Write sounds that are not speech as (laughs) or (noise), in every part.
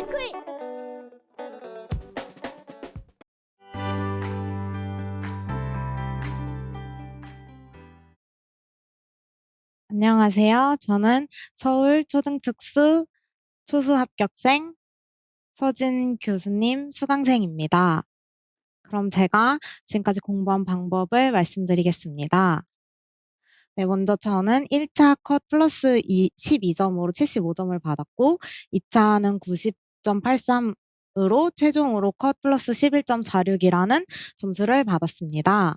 스쿨 안녕하세요. 저는 서울 초등특수 초수 합격생 서진 교수님 수강생입니다. 그럼 제가 지금까지 공부한 방법을 말씀드리겠습니다. 네, 먼저 저는 1차 컷 플러스 2, 12점으로 75점을 받았고, 2차는 90.83으로 최종으로 컷 플러스 11.46이라는 점수를 받았습니다.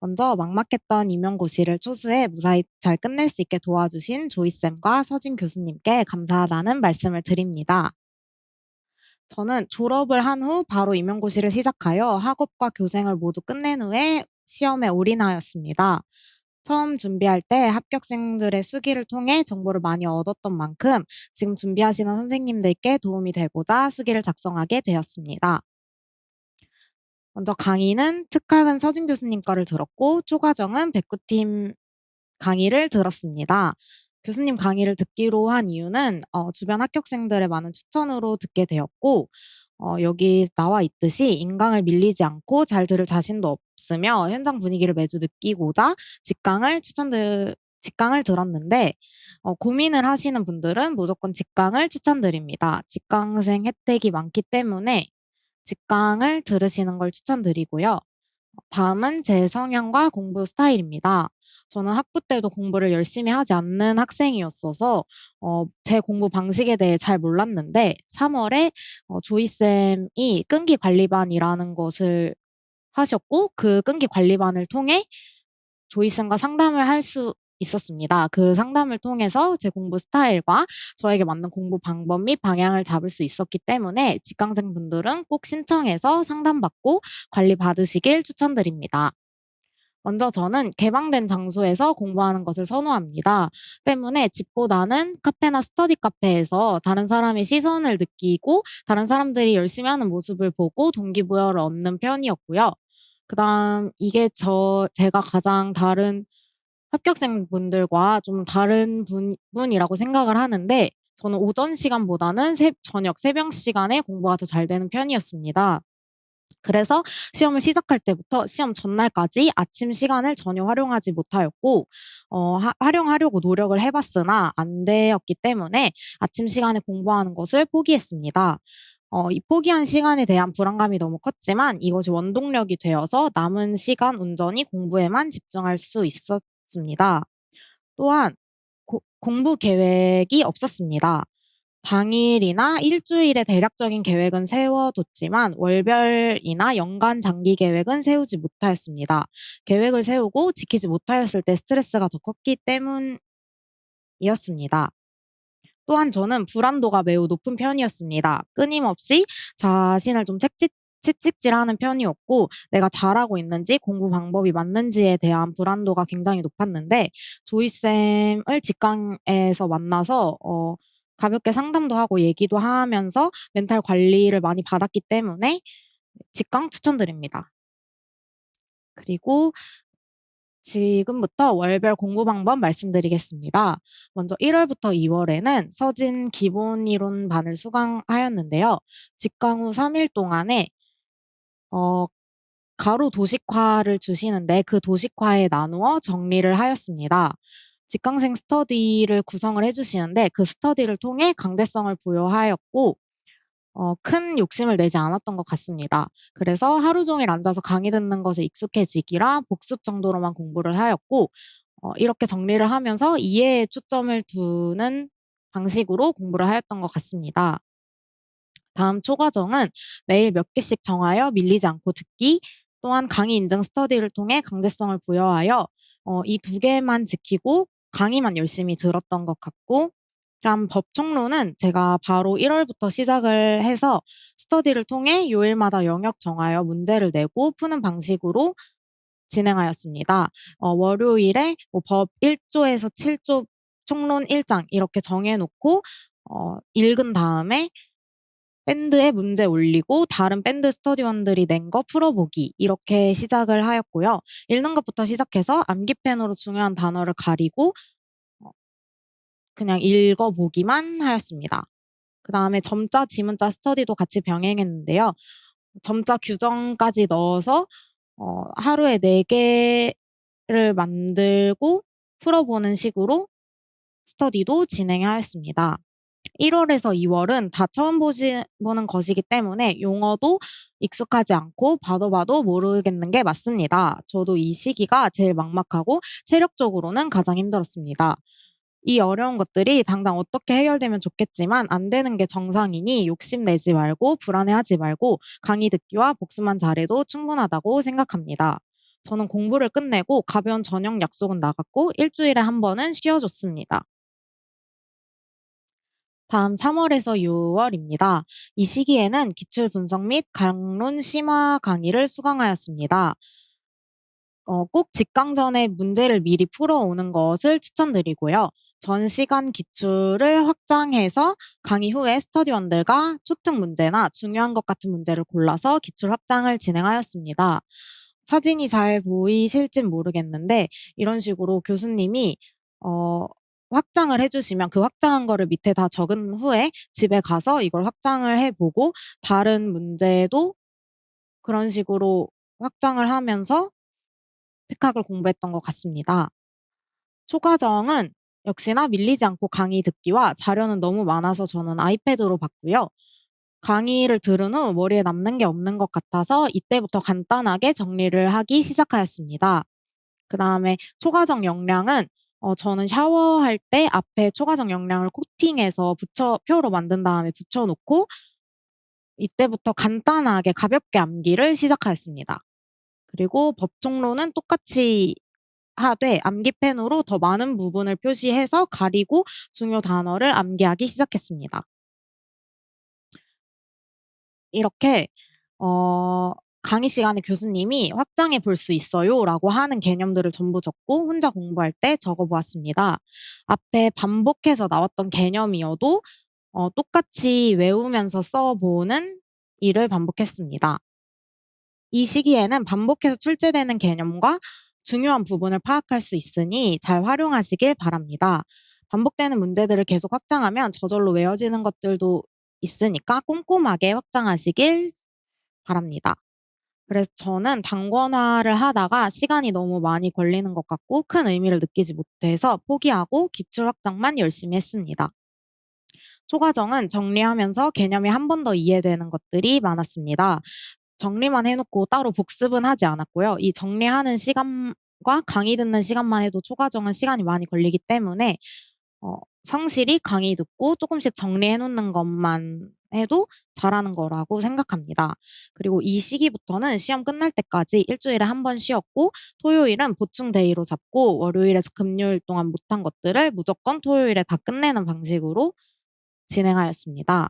먼저 막막했던 임용고시를 초수에 무사히 잘 끝낼 수 있게 도와주신 조이쌤과 서진 교수님께 감사하다는 말씀을 드립니다. 저는 졸업을 한 후 바로 임용고시를 시작하여 학업과 교생을 모두 끝낸 후에 시험에 올인하였습니다. 처음 준비할 때 합격생들의 수기를 통해 정보를 많이 얻었던 만큼 지금 준비하시는 선생님들께 도움이 되고자 수기를 작성하게 되었습니다. 먼저 강의는 특학은 서진 교수님 거를 들었고 초과정은 백구팀 강의를 들었습니다. 교수님 강의를 듣기로 한 이유는 어, 주변 합격생들의 많은 추천으로 듣게 되었고 어, 여기 나와 있듯이 인강을 밀리지 않고 잘 들을 자신도 없으며 현장 분위기를 매주 느끼고자 직강을 추천드 직강을 들었는데 어, 고민을 하시는 분들은 무조건 직강을 추천드립니다. 직강생 혜택이 많기 때문에 직강을 들으시는 걸 추천드리고요. 다음은 제 성향과 공부 스타일입니다. 저는 학부 때도 공부를 열심히 하지 않는 학생이었어서 어, 제 공부 방식에 대해 잘 몰랐는데 3월에 어, 조이쌤이 끈기 관리반이라는 것을 하셨고 그 끈기 관리반을 통해 조이쌤과 상담을 할수 있었습니다. 그 상담을 통해서 제 공부 스타일과 저에게 맞는 공부 방법 및 방향을 잡을 수 있었기 때문에 직강생 분들은 꼭 신청해서 상담받고 관리 받으시길 추천드립니다. 먼저 저는 개방된 장소에서 공부하는 것을 선호합니다. 때문에 집보다는 카페나 스터디 카페에서 다른 사람의 시선을 느끼고 다른 사람들이 열심히 하는 모습을 보고 동기부여를 얻는 편이었고요. 그다음 이게 저 제가 가장 다른 합격생분들과 좀 다른 분 분이라고 생각을 하는데 저는 오전 시간보다는 새 저녁 새벽 시간에 공부가 더 잘 되는 편이었습니다. 그래서 시험을 시작할 때부터 시험 전날까지 아침 시간을 전혀 활용하지 못하였고 어 하 활용하려고 노력을 해 봤으나 안 되었기 때문에 아침 시간에 공부하는 것을 포기했습니다. 어 이 포기한 시간에 대한 불안감이 너무 컸지만 이것이 원동력이 되어서 남은 시간 온전히 공부에만 집중할 수 있었습니다. 또한 고 공부 계획이 없었습니다. 당일이나 일주일의 대략적인 계획은 세워뒀지만 월별이나 연간 장기 계획은 세우지 못하였습니다. 계획을 세우고 지키지 못하였을 때 스트레스가 더 컸기 때문이었습니다. 또한 저는 불안도가 매우 높은 편이었습니다. 끊임없이 자신을 좀 채찍 채찍질하는 편이었고 내가 잘하고 있는지 공부 방법이 맞는지에 대한 불안도가 굉장히 높았는데 조이 쌤을 직강에서 만나서 어 가볍게 상담도 하고 얘기도 하면서 멘탈 관리를 많이 받았기 때문에 직강 추천드립니다. 그리고 지금부터 월별 공부 방법 말씀드리겠습니다. 먼저 1 월부터 2 월에는 서진 기본 이론 반을 수강하였는데요. 직강 후 3일 동안에 어 가로 도식화를 주시는데 그 도식화에 나누어 정리를 하였습니다. 직강생 스터디를 구성을 해 주시는데 그 스터디를 통해 강대성을 부여하였고 어 큰 욕심을 내지 않았던 것 같습니다. 그래서 하루 종일 앉아서 강의 듣는 것에 익숙해지기라 복습 정도로만 공부를 하였고 어 이렇게 정리를 하면서 이해에 초점을 두는 방식으로 공부를 하였던 것 같습니다. 다음 초과정은 매일 몇 개씩 정하여 밀리지 않고 듣기, 또한 강의 인증 스터디를 통해 강제성을 부여하여 어 이 두 개만 지키고 강의만 열심히 들었던 것 같고 그다음 법총론은 제가 바로 1 월부터 시작을 해서 스터디를 통해 요일마다 영역 정하여 문제를 내고 푸는 방식으로 진행하였습니다. 어 월요일에 뭐 법 1 조에서 7조 총론 1장 이렇게 정해 놓고 어 읽은 다음에 밴드에 문제 올리고 다른 밴드 스터디원들이 낸 거 풀어보기 이렇게 시작을 하였고요. 읽는 것부터 시작해서 암기펜으로 중요한 단어를 가리고 어 그냥 읽어보기만 하였습니다. 그 다음에 점자, 지문자 스터디도 같이 병행했는데요. 점자 규정까지 넣어서 어 하루에 4 개를 만들고 풀어보는 식으로 스터디도 진행하였습니다. 1월에서 2월은 다 처음 보시 보는 것이기 때문에 용어도 익숙하지 않고 봐도 봐도 모르겠는 게 맞습니다. 저도 이 시기가 제일 막막하고 체력적으로는 가장 힘들었습니다. 이 어려운 것들이 당장 어떻게 해결되면 좋겠지만 안 되는 게 정상이니 욕심내지 말고 불안해하지 말고 강의 듣기와 복습만 잘해도 충분하다고 생각합니다. 저는 공부를 끝내고 가벼운 저녁 약속은 나갔고 1 주일에 1 번은 쉬어 줬습니다. 다음 3월에서 6월입니다. 이 시기에는 기출 분석 및 강론 심화 강의를 수강하였습니다. 어 꼭 직강 전에 문제를 미리 풀어 오는 것을 추천드리고요. 전 시간 기출을 확장해서 강의 후에 스터디원들과 초특 문제나 중요한 것 같은 문제를 골라서 기출 확장을 진행하였습니다. 사진이 잘 보이실진 모르겠는데 이런 식으로 교수님이 어 확장을 해 주시면 그 확장한 거를 밑에 다 적은 후에 집에 가서 이걸 확장을 해 보고 다른 문제도 그런 식으로 확장을 하면서 독학을 공부했던 것 같습니다. 초과정은 역시나 밀리지 않고 강의 듣기와 자료는 너무 많아서 저는 아이패드로 봤고요. 강의를 들은 후 머리에 남는 게 없는 것 같아서 이때부터 간단하게 정리를 하기 시작하였습니다. 그 다음에 초과정 역량은 어 저는 샤워할 때 앞에 초과정 역량을 코팅해서 붙여 표로 만든 다음에 붙여 놓고 이때부터 간단하게 가볍게 암기를 시작하였습니다. 그리고 법정론은 똑같이 하되 암기펜으로 더 많은 부분을 표시해서 가리고 중요 단어를 암기하기 시작했습니다. 이렇게 어 강의 시간에 교수님이 "확장해 볼 수 있어요."라고 하는 개념들을 전부 적고 혼자 공부할 때 적어 보았습니다. 앞에 반복해서 나왔던 개념이어도 어 똑같이 외우면서 써 보는 일을 반복했습니다. 이 시기에는 반복해서 출제되는 개념과 중요한 부분을 파악할 수 있으니 잘 활용하시길 바랍니다. 반복되는 문제들을 계속 확장하면 저절로 외워지는 것들도 있으니까 꼼꼼하게 확장하시길 바랍니다. 그래서 저는 단권화를 하다가 시간이 너무 많이 걸리는 것 같고 큰 의미를 느끼지 못해서 포기하고 기출 확장만 열심히 했습니다. 초과정은 정리하면서 개념이 한 번 더 이해되는 것들이 많았습니다. 정리만 해 놓고 따로 복습은 하지 않았고요. 이 정리하는 시간과 강의 듣는 시간만 해도 초과정은 시간이 많이 걸리기 때문에 어 성실히 강의 듣고 쪼끔씩 정리해 놓는 것만 해도 잘하는 거라고 생각합니다. 그리고 이 시기부터는 시험 끝날 때까지 1 주일에 1번 쉬었고 토요일은 보충 데이로 잡고 월요일에서 금요일 동안 못한 것들을 무조건 토요일에 다 끝내는 방식으로 진행하였습니다.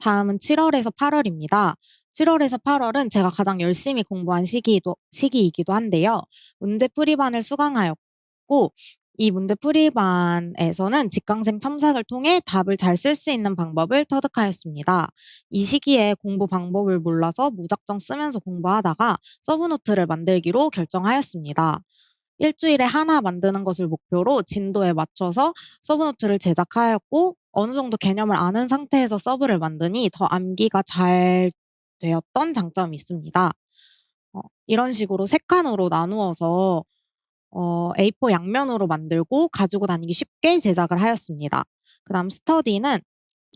다음은 7월에서 8월입니다. 7월에서 8월은 제가 가장 열심히 공부한 시기이기도 한데요. 문제 풀이반을 수강하였고 이 문제 풀이반에서는 직강생 첨삭을 통해 답을 잘 쓸 수 있는 방법을 터득하였습니다. 이 시기에 공부 방법을 몰라서 무작정 쓰면서 공부하다가 서브노트를 만들기로 결정하였습니다. 1 주일에 1 만드는 것을 목표로 진도에 맞춰서 서브노트를 제작하였고 어느 정도 개념을 아는 상태에서 서브를 만드니 더 암기가 잘 되었던 장점이 있습니다. 어 이런 식으로 3 칸으로 나누어서 어 A4 양면으로 만들고 가지고 다니기 쉽게 제작을 하였습니다. 그 다음 스터디는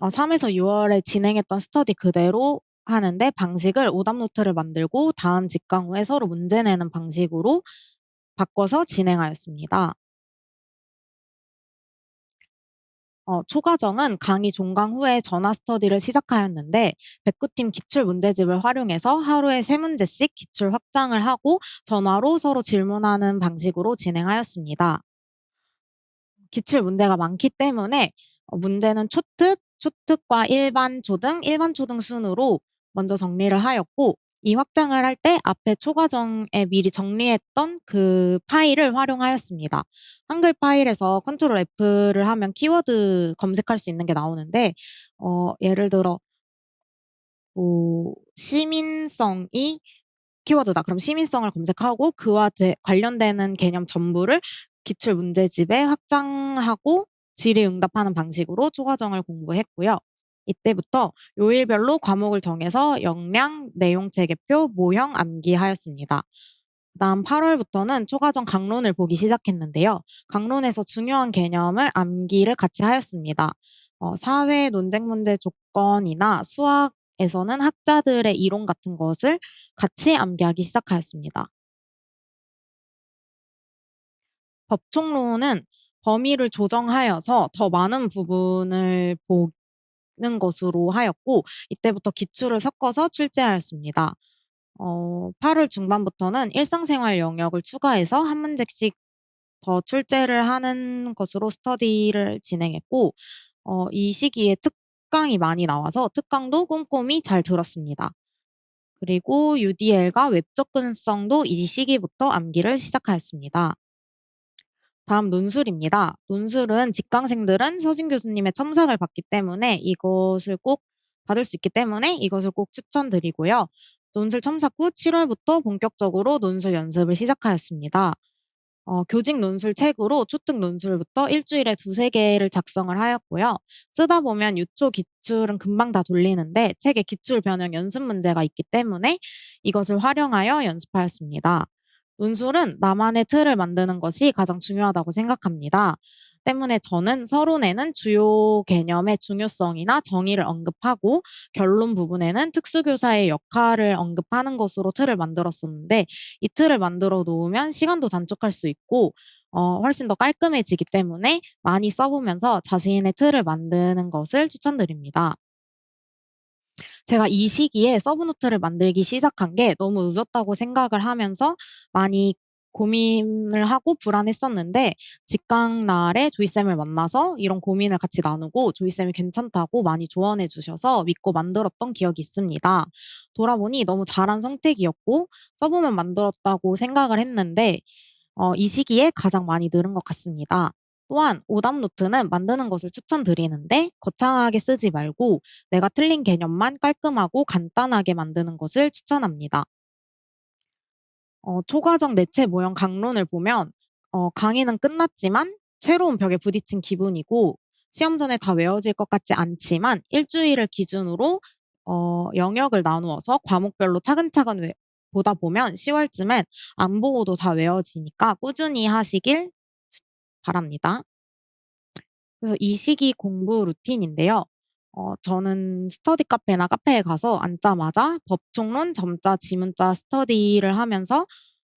어 3에서 6월에 진행했던 스터디 그대로 하는데 방식을 오답 노트를 만들고 다음 직강 후에 서로 문제 내는 방식으로 바꿔서 진행하였습니다. 어 초과정은 강의 종강 후에 전화 스터디를 시작하였는데 백구팀 기출 문제집을 활용해서 하루에 3 문제씩 기출 확장을 하고 전화로 서로 질문하는 방식으로 진행하였습니다. 기출 문제가 많기 때문에 어 문제는 초특, 초특과 일반, 초등, 일반, 초등 순으로 먼저 정리를 하였고 이 확장을 할 때 앞에 초과정에 미리 정리했던 그 파일을 활용하였습니다. 한글 파일에서 컨트롤 F를 하면 키워드 검색할 수 있는 게 나오는데 어 예를 들어 뭐 시민성이 키워드다. 그럼 시민성을 검색하고 그와 제 관련되는 개념 전부를 기출 문제집에 확장하고 질의응답하는 방식으로 초과정을 공부했고요. 이때부터 요일별로 과목을 정해서 역량, 내용 체계표, 모형 암기하였습니다. 그다음 8월부터는 초과정 강론을 보기 시작했는데요. 강론에서 중요한 개념을 암기를 같이 하였습니다. 어, 사회 논쟁 문제 조건이나 수학에서는 학자들의 이론 같은 것을 같이 암기하기 시작하였습니다. 법총론은 범위를 조정하여서 더 많은 부분을 보 는 것으로 하였고 이때부터 기출을 섞어서 출제하였습니다. 어, 8월 중반부터는 일상생활 영역을 추가해서 한 문제씩 더 출제를 하는 것으로 스터디를 진행했고 어, 이 시기에 특강이 많이 나와서 특강도 꼼꼼히 잘 들었습니다. 그리고 UDL과 웹 접근성도 이 시기부터 암기를 시작하였습니다. 다음 논술입니다. 논술은 직강생들은 서진 교수님의 첨삭을 받기 때문에 이것을 꼭 받을 수 있기 때문에 이것을 꼭 추천드리고요. 논술 첨삭 후 7월부터 본격적으로 논술 연습을 시작하였습니다. 어, 교직 논술 책으로 초특 논술부터 일주일에 두세 개를 작성을 하였고요. 쓰다 보면 유초 기출은 금방 다 돌리는데 책에 기출 변형 연습 문제가 있기 때문에 이것을 활용하여 연습하였습니다. 논술은 나만의 틀을 만드는 것이 가장 중요하다고 생각합니다. 때문에 저는 서론에는 주요 개념의 중요성이나 정의를 언급하고 결론 부분에는 특수교사의 역할을 언급하는 것으로 틀을 만들었었는데 이 틀을 만들어 놓으면 시간도 단축할 수 있고 어, 훨씬 더 깔끔해지기 때문에 많이 써보면서 자신의 틀을 만드는 것을 추천드립니다. 제가 이 시기에 서브노트를 만들기 시작한 게 너무 늦었다고 생각을 하면서 많이 고민을 하고 불안했었는데 직강 날에 조이쌤을 만나서 이런 고민을 같이 나누고 조이쌤이 괜찮다고 많이 조언해 주셔서 믿고 만들었던 기억이 있습니다. 돌아보니 너무 잘한 선택이었고 서브만 만들었다고 생각을 했는데 어, 이 시기에 가장 많이 늘은 것 같습니다. 또한 오답 노트는 만드는 것을 추천드리는데 거창하게 쓰지 말고 내가 틀린 개념만 깔끔하고 간단하게 만드는 것을 추천합니다. 어, 초과정 내체 모형 강론을 보면 어, 강의는 끝났지만 새로운 벽에 부딪힌 기분이고 시험 전에 다 외워질 것 같지 않지만 일주일을 기준으로 어, 영역을 나누어서 과목별로 차근차근 외, 보다 보면 10월쯤엔 안 보고도 다 외워지니까 꾸준히 하시길 바랍니다. 그래서 이 시기 공부 루틴인데요. 어, 저는 스터디 카페나 카페에 가서 앉자마자 법총론, 점자, 지문자 스터디를 하면서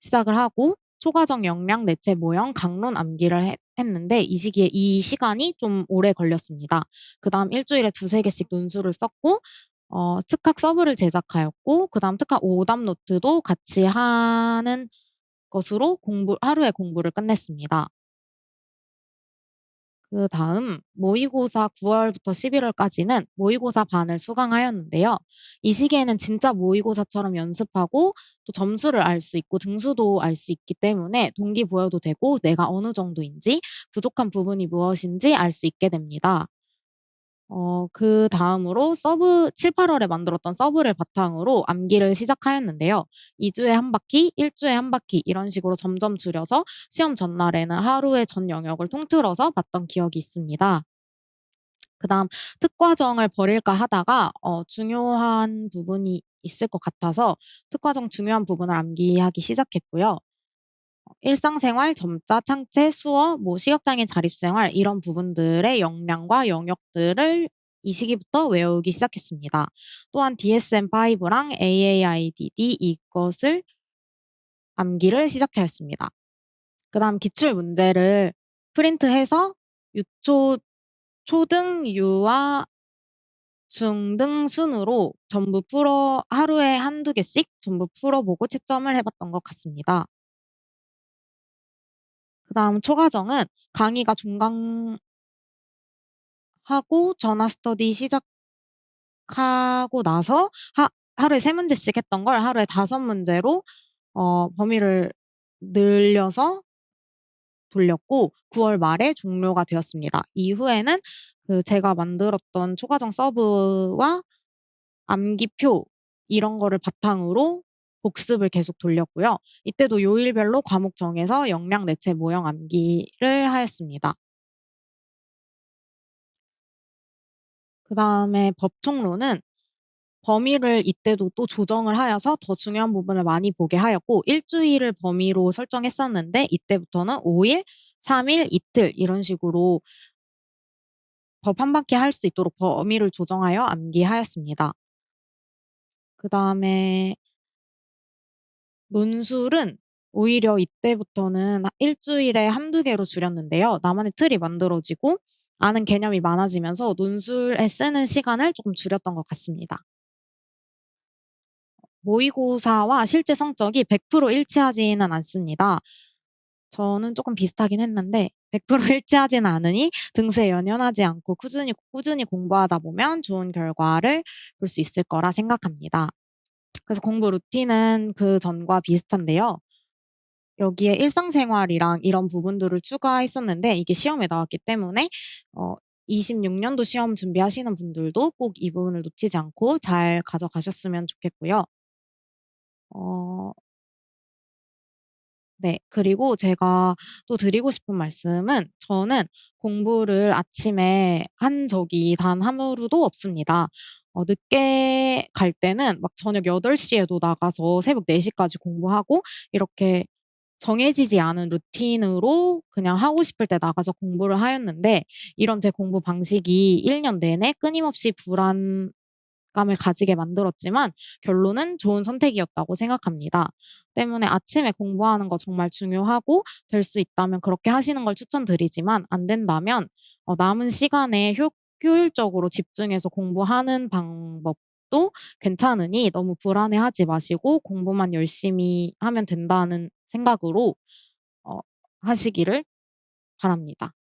시작을 하고 초과정 역량, 내체 모형, 강론 암기를 해- 했는데 이 시기에 이 시간이 좀 오래 걸렸습니다. 그 다음 일주일에 두세 개씩 논술을 썼고 어, 특학 서브를 제작하였고 그 다음 특학 오답 노트도 같이 하는 것으로 공부, 하루에 공부를 끝냈습니다. 그 다음 모의고사 9월부터 11월까지는 모의고사 반을 수강하였는데요. 이 시기에는 진짜 모의고사처럼 연습하고 또 점수를 알 수 있고 등수도 알 수 있기 때문에 동기부여도 되고 내가 어느 정도인지 부족한 부분이 무엇인지 알 수 있게 됩니다. 어, 그 다음으로 서브 7, 8월에 만들었던 서브를 바탕으로 암기를 시작하였는데요. 2주에 한 바퀴, 1주에 한 바퀴 이런 식으로 점점 줄여서 시험 전날에는 하루에 전 영역을 통틀어서 봤던 기억이 있습니다. 그 다음 특과정을 버릴까 하다가 어, 중요한 부분이 있을 것 같아서 특과정 중요한 부분을 암기하기 시작했고요. 일상생활, 점자, 창체, 수어, 뭐 시각장애인 자립생활 이런 부분들의 역량과 영역들을 이 시기부터 외우기 시작했습니다. 또한 DSM-5랑 AAIDD 이것을 암기를 시작하였습니다. 그 다음 기출 문제를 프린트해서 유초, 초등, 유아, 중등 순으로 전부 풀어, 하루에 한두 개씩 전부 풀어보고 채점을 해봤던 것 같습니다. 그 다음 초과정은 강의가 종강하고 전화 스터디 시작하고 나서 하, 하루에 세 문제씩 했던 걸 하루에 다섯 문제로 어, 범위를 늘려서 돌렸고 9월 말에 종료가 되었습니다. 이후에는 그 제가 만들었던 초과정 서브와 암기표 이런 거를 바탕으로 복습을 계속 돌렸고요. 이때도 요일별로 과목 정해서 역량 내체 모형 암기를 하였습니다. 그 다음에 법총론은 범위를 이때도 또 조정을 하여서 더 중요한 부분을 많이 보게 하였고 1 주일을 범위로 설정했었는데 이때부터는 5 일, 3 일, 이틀 이런 식으로 법1 바퀴 할 수 있도록 범위를 조정하여 암기하였습니다. 그 다음에 논술은 오히려 이때부터는 1 주일에 1-2 개로 줄였는데요. 나만의 틀이 만들어지고 아는 개념이 많아지면서 논술에 쓰는 시간을 쪼끔 줄였던 것 같습니다. 모의고사와 실제 성적이 100% 일치하지는 않습니다. 저는 쪼끔 비슷하긴 했는데 100% (laughs) 일치하지는 않으니 등수에 연연하지 않고 꾸준히 꾸준히 공부하다 보면 좋은 결과를 볼 수 있을 거라 생각합니다. 그래서 공부 루틴은 그 전과 비슷한데요. 여기에 일상생활이랑 이런 부분들을 추가했었는데 이게 시험에 나왔기 때문에 어 26 년도 시험 준비하시는 분들도 꼭 이 부분을 놓치지 않고 잘 가져가셨으면 좋겠고요. 어 네. 그리고 제가 또 드리고 싶은 말씀은 저는 공부를 아침에 한 적이 단 하루도 없습니다. 어 늦게 갈 때는 막 저녁 8 시에도 나가서 새벽 4 시까지 공부하고 이렇게 정해지지 않은 루틴으로 그냥 하고 싶을 때 나가서 공부를 하였는데 이런 제 공부 방식이 1년 내내 끊임없이 불안 감을 가지게 만들었지만 결론은 좋은 선택이었다고 생각합니다. 때문에 아침에 공부하는 거 정말 중요하고 될 수 있다면 그렇게 하시는 걸 추천드리지만 안 된다면 어 남은 시간에 효 효율적으로 집중해서 공부하는 방법도 괜찮으니 너무 불안해하지 마시고 '공부만 열심히 하면 된다.'는 생각으로 어 하시기를 바랍니다.